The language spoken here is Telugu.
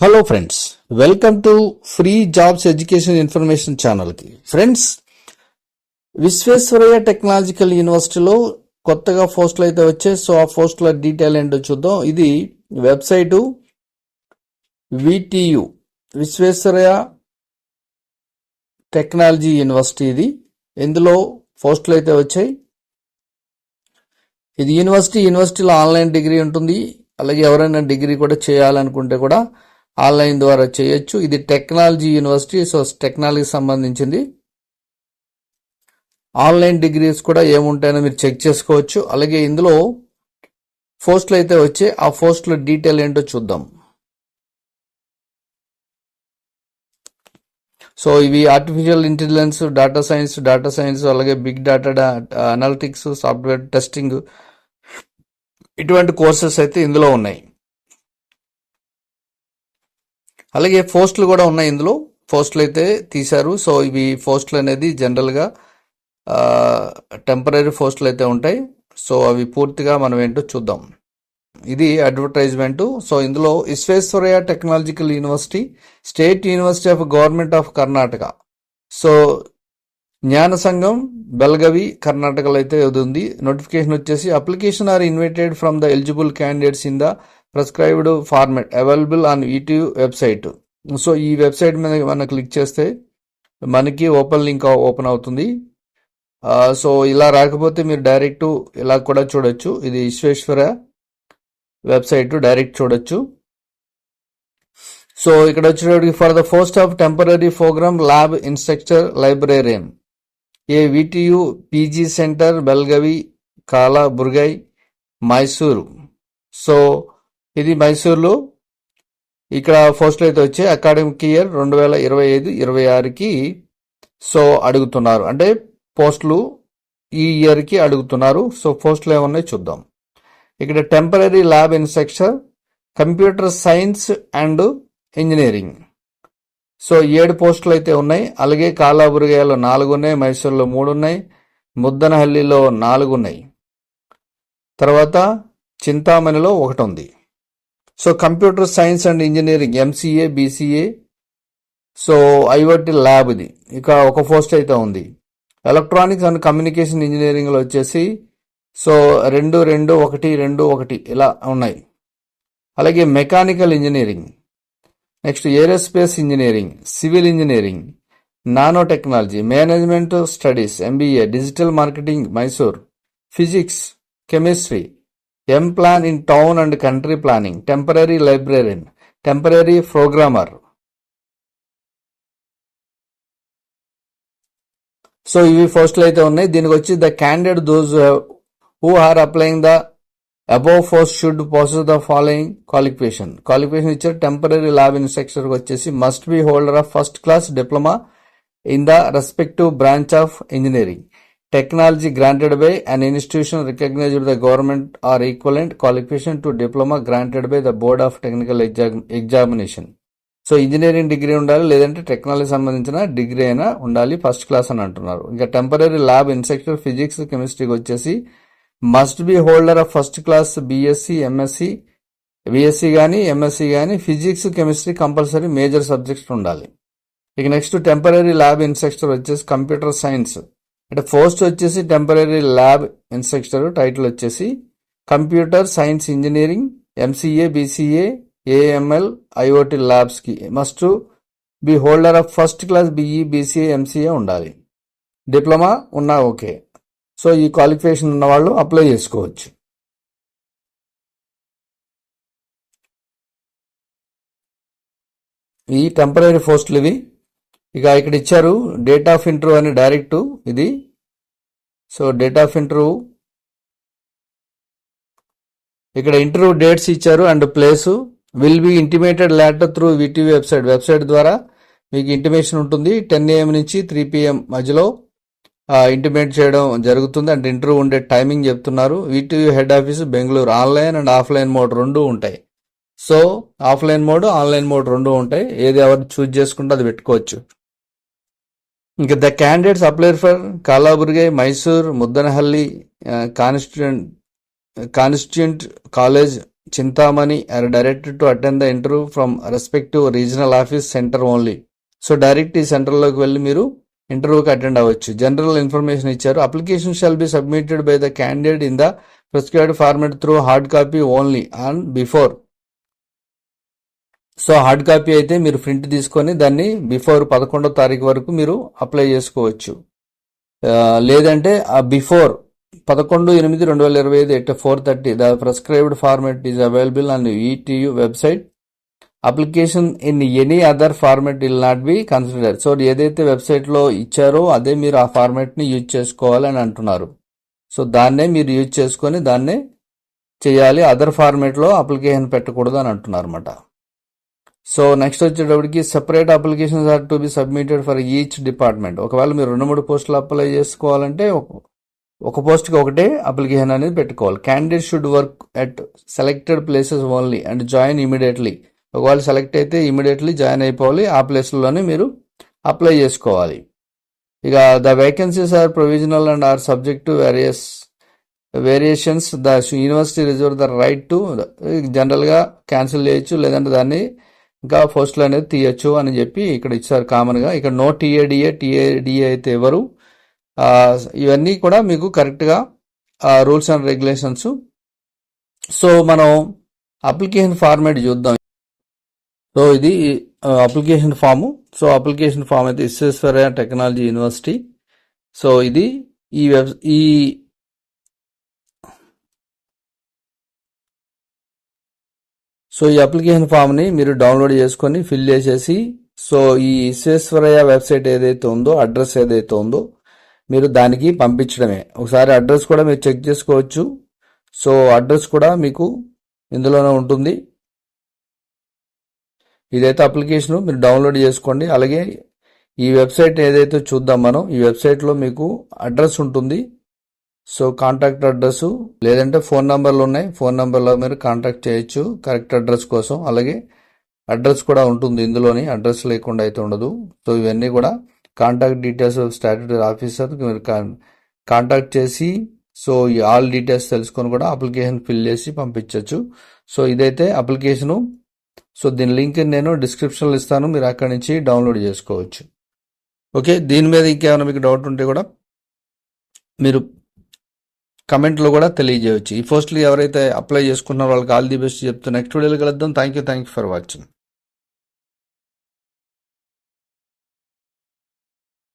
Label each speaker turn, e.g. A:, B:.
A: Hello friends welcome to free jobs education information ఛానల్కి ఫ్రెండ్స్ విశ్వేశ్వరయ్య టెక్నాలజికల్ యూనివర్సిటీలో కొత్తగా పోస్టులు అయితే వచ్చాయి. సో ఆ పోస్టుల డీటెయిల్ ఏంటో చూద్దాం. ఇది website VTU Visvesvaraya technology university ఇది. ఇందులో పోస్టులు అయితే వచ్చాయి. ఇది యూనివర్సిటీ. యూనివర్సిటీలో ఆన్లైన్ డిగ్రీ ఉంటుంది. అలాగే ఎవరైనా డిగ్రీ కూడా చేయాలనుకుంటే కూడా ఆన్లైన్ ద్వారా చేయొచ్చు. ఇది టెక్నాలజీ యూనివర్సిటీ సో టెక్నాలజీ సంబంధించింది. ఆన్లైన్ డిగ్రీస్ కూడా ఏముంటాయో మీరు చెక్ చేసుకోవచ్చు. అలాగే ఇందులో పోస్టులు అయితే వచ్చే ఆ పోస్టుల డీటెయిల్ ఏంటో చూద్దాం. సో ఇవి artificial intelligence data science data science అలాగే big data analytics software testing ఇటువంటి కోర్సెస్ అయితే ఇందులో ఉన్నాయి. అలాగే పోస్టులు కూడా ఉన్నాయి ఇందులో. పోస్టులు అయితే తీశారు. సో ఇవి పోస్టులు అనేది జనరల్గా టెంపరీ పోస్టులు అయితే ఉంటాయి. సో అవి పూర్తిగా మనం ఏంటో చూద్దాం. ఇది అడ్వర్టైజ్మెంట్. సో ఇందులో Visvesvaraya technological university state university of government of Karnataka. So Jnana Sangam Belagavi కర్ణాటకలో అయితే ఉంది. నోటిఫికేషన్ వచ్చేసి application are invited from the eligible candidates in the prescribed format available on VTU website so ఈ వెబ్సైట్ మీద మనం క్లిక్ చేస్తే మనకి ఓపెన్ లింక్ ఓపెన్ అవుతుంది. సో ఇలా రాకపోతే మీరు డైరెక్ట్ ఇలా కూడా చూడొచ్చు. ఇది విశ్వేశ్వర వెబ్సైట్ డైరెక్ట్ చూడొచ్చు. సో ఇక్కడ వచ్చేటప్పటికి for the post of temporary program lab instructor librarian A VTU PG centre Belagavi Kalaburagi Mysuru so ఇది మైసూర్లో. ఇక్కడ పోస్టులు అయితే వచ్చాయి. అకాడమిక్ ఇయర్ రెండు వేల ఇరవై ఐదు ఇరవై ఆరుకి సో అడుగుతున్నారు. అంటే పోస్టులు ఈ ఇయర్కి అడుగుతున్నారు. సో పోస్టులు ఏమన్నాయి చూద్దాం. ఇక్కడ temporary lab instructor computer science and engineering. So ఏడు పోస్టులు అయితే ఉన్నాయి. అలాగే కాలాబురిగాయలో నాలుగు ఉన్నాయి మైసూర్లో మూడు ఉన్నాయి ముద్దనహల్లిలో నాలుగు ఉన్నాయి. తర్వాత చింతామణిలో ఒకటి ఉంది. So computer science and engineering MCA BCA so IoT lab ఇది. ఇక ఒక పోస్ట్ అయితే ఉంది. ఎలక్ట్రానిక్స్ అండ్ కమ్యూనికేషన్ ఇంజనీరింగ్లో వచ్చేసి సో రెండు రెండు ఒకటి రెండు ఒకటి ఇలా ఉన్నాయి. అలాగే mechanical engineering next aerospace engineering civil engineering nano technology management studies MBA digital marketing Mysore physics chemistry M plan in town and country planning temporary librarian temporary programmer. So ఇవి పోస్టులు అయితే ఉన్నాయి. దీనికి వచ్చి the candidate those who are applying the above post should possess the following qualification qualification ఇచ్చారు. టెంపరీ ల్యాబ్ ఇన్స్ట్రక్టర్ వచ్చేసి must be holder of first class diploma in the respective branch of engineering technology granted by an institution recognized the government or equivalent qualification to diploma granted by the board of technical examination so engineering degree ఉండాలి లేదంటే టెక్నాలజీ సంబంధించిన డిగ్రీ అయినా ఉండాలి ఫస్ట్ క్లాస్ అని అంటున్నారు. ఇంకా టెంపరీ ల్యాబ్ ఇన్స్ట్రక్టర్ ఫిజిక్స్ కెమిస్ట్రీకి వచ్చేసి must be holder of first class BSc MSc BSc కానీ ఎంఎస్సీ కానీ physics chemistry compulsory major subjects ఉండాలి. ఇక నెక్స్ట్ టెంపరీ ల్యాబ్ ఇన్స్ట్రక్టర్ వచ్చేసి కంప్యూటర్ సైన్స్ అంటే పోస్ట్ వచ్చేసి టెంపరీ ల్యాబ్ ఇన్స్ట్రక్టర్ టైటిల్ వచ్చేసి computer science engineering MCA BCA AML IoT ల్యాబ్స్కి must be holder of first class BE BCA MCA ఉండాలి. డిప్లొమా ఉన్నా ఓకే. సో ఈ క్వాలిఫికేషన్ ఉన్న వాళ్ళు అప్లై చేసుకోవచ్చు. ఈ టెంపరీ పోస్టులు ఇవి. ఇక ఇక్కడ ఇచ్చారు డేట్ ఆఫ్ ఇంటర్వ్యూ అని డైరెక్ట్ ఇది. So date of interview. ఇక్కడ ఇంటర్వ్యూ డేట్స్ ఇచ్చారు and place. Will be intimated later through VTU website. Website ద్వారా మీకు ఇంటిమేషన్ ఉంటుంది. టెన్ ఏఎం నుంచి త్రీ పిఎం మధ్యలో ఇంటిమేట్ చేయడం జరుగుతుంది. అండ్ ఇంటర్వ్యూ ఉండే టైమింగ్ చెప్తున్నారు. VTU head office Bengaluru. Online and offline mode రెండు ఉంటాయి. So offline mode online mode రెండు ఉంటాయి. ఏది ఎవరు చూజ్ చేసుకుంటే అది పెట్టుకోవచ్చు. ఇంకా the candidates apply for Kalaburagi Mysore Muddenahalli constituent constituent college Chintamani are directed to attend the interview from respective regional office centre only so direct ఈ సెంటర్లోకి వెళ్ళి మీరు ఇంటర్వ్యూకి అటెండ్ అవ్వచ్చు. జనరల్ ఇన్ఫర్మేషన్ ఇచ్చారు. Application shall be submitted by the candidate in the prescribed format through hard copy only and before so hard copy అయితే మీరు ప్రింట్ తీసుకొని దాన్ని బిఫోర్ పదకొండో తారీఖు వరకు మీరు అప్లై చేసుకోవచ్చు. లేదంటే ఆ బిఫోర్ పదకొండు ఎనిమిది రెండు వేల ఇరవై ఐదు at four thirty the prescribed format is available on VTU website. Application in any other format will not be consider so ఏదైతే వెబ్సైట్లో ఇచ్చారో అదే మీరు ఆ ఫార్మెట్ని యూజ్ చేసుకోవాలని అంటున్నారు. సో దాన్నే మీరు యూజ్ చేసుకొని దాన్నే చేయాలి. అదర్ ఫార్మెట్లో అప్లికేషన్ పెట్టకూడదు అని అంటున్నారు అనమాట సో నెక్స్ట్ వచ్చేటప్పటికి separate applications are to be submitted for each department ఒకవేళ మీరు రెండు మూడు పోస్టులు అప్లై చేసుకోవాలంటే ఒక- పోస్ట్కి ఒకటే అప్లికేషన్ అనేది పెట్టుకోవాలి. Candidate should work at selected places only and join immediately ఒకవేళ సెలెక్ట్ అయితే ఇమీడియట్లీ జాయిన్ అయిపోవాలి. ఆ ప్లేస్లోనే మీరు అప్లై చేసుకోవాలి. ఇక the vacancies are provisional and are subject to various variations the university reserve the right to జనరల్గా క్యాన్సిల్ చేయొచ్చు లేదంటే దాన్ని ఇంకా పోస్టులు అనేది తీయొచ్చు అని చెప్పి ఇక్కడ ఇచ్చారు కామన్గా ఇక్కడ నో టీఏడిఏ టీఏడిఏ అయితే ఎవరు? ఇవన్నీ కూడా మీకు కరెక్ట్గా రూల్స్ అండ్ రెగ్యులేషన్స్ సో మనం అప్లికేషన్ ఫార్మేట్ చూద్దాం. సో ఇది application form so application form అయితే విశ్వేశ్వరయ్య టెక్నాలజీ యూనివర్సిటీ సో ఇది ఈ వెబ్ ఈ సో ఈ అప్లికేషన్ ఫామ్ని మీరు డౌన్లోడ్ చేసుకొని ఫిల్ చేసేసి సో ఈ విశ్వేశ్వరయ్య వెబ్సైట్ ఏదైతే ఉందో అడ్రస్ ఏదైతే ఉందో మీరు దానికి పంపించడమే. ఒకసారి అడ్రస్ కూడా మీరు చెక్ చేసుకోవచ్చు. సో అడ్రస్ కూడా మీకు ఇందులోనే ఉంటుంది. ఇదైతే అప్లికేషన్ మీరు డౌన్లోడ్ చేసుకోండి. అలాగే ఈ వెబ్సైట్ ఏదైతే చూద్దాం మనం ఈ వెబ్సైట్లో మీకు అడ్రస్ ఉంటుంది. సో కాంటాక్ట్ అడ్రస్ లేదంటే ఫోన్ నంబర్లు ఉన్నాయి ఫోన్ నంబర్లో మీరు కాంటాక్ట్ చేయొచ్చు కరెక్ట్ అడ్రస్ కోసం అలాగే అడ్రస్ కూడా ఉంటుంది ఇందులోని అడ్రస్ లేకుండా అయితే ఉండదు సో ఇవన్నీ కూడా కాంటాక్ట్ డీటెయిల్స్ ఆఫ్ ఆఫీసర్ మీరు కాంటాక్ట్ చేసి సో ఈ ఆల్ డీటెయిల్స్ తెలుసుకొని కూడా అప్లికేషన్ ఫిల్ చేసి పంపించవచ్చు సో ఇదైతే అప్లికేషను సో దీని లింక్ నేను డిస్క్రిప్షన్లో ఇస్తాను. మీరు అక్కడి నుంచి డౌన్లోడ్ చేసుకోవచ్చు. ఓకే దీని మీద ఇంకేమైనా మీకు డౌట్ ఉంటే కూడా మీరు కమెంట్లో కూడా తెలియజేయవచ్చు ఈ పోస్టులు ఎవరైతే అప్లై చేసుకున్నారో వాళ్ళకి ఆల్ ది బెస్ట్ చెప్తూ నెక్స్ట్ వీడియోలో కలుద్దాం. Thank you thank you for watching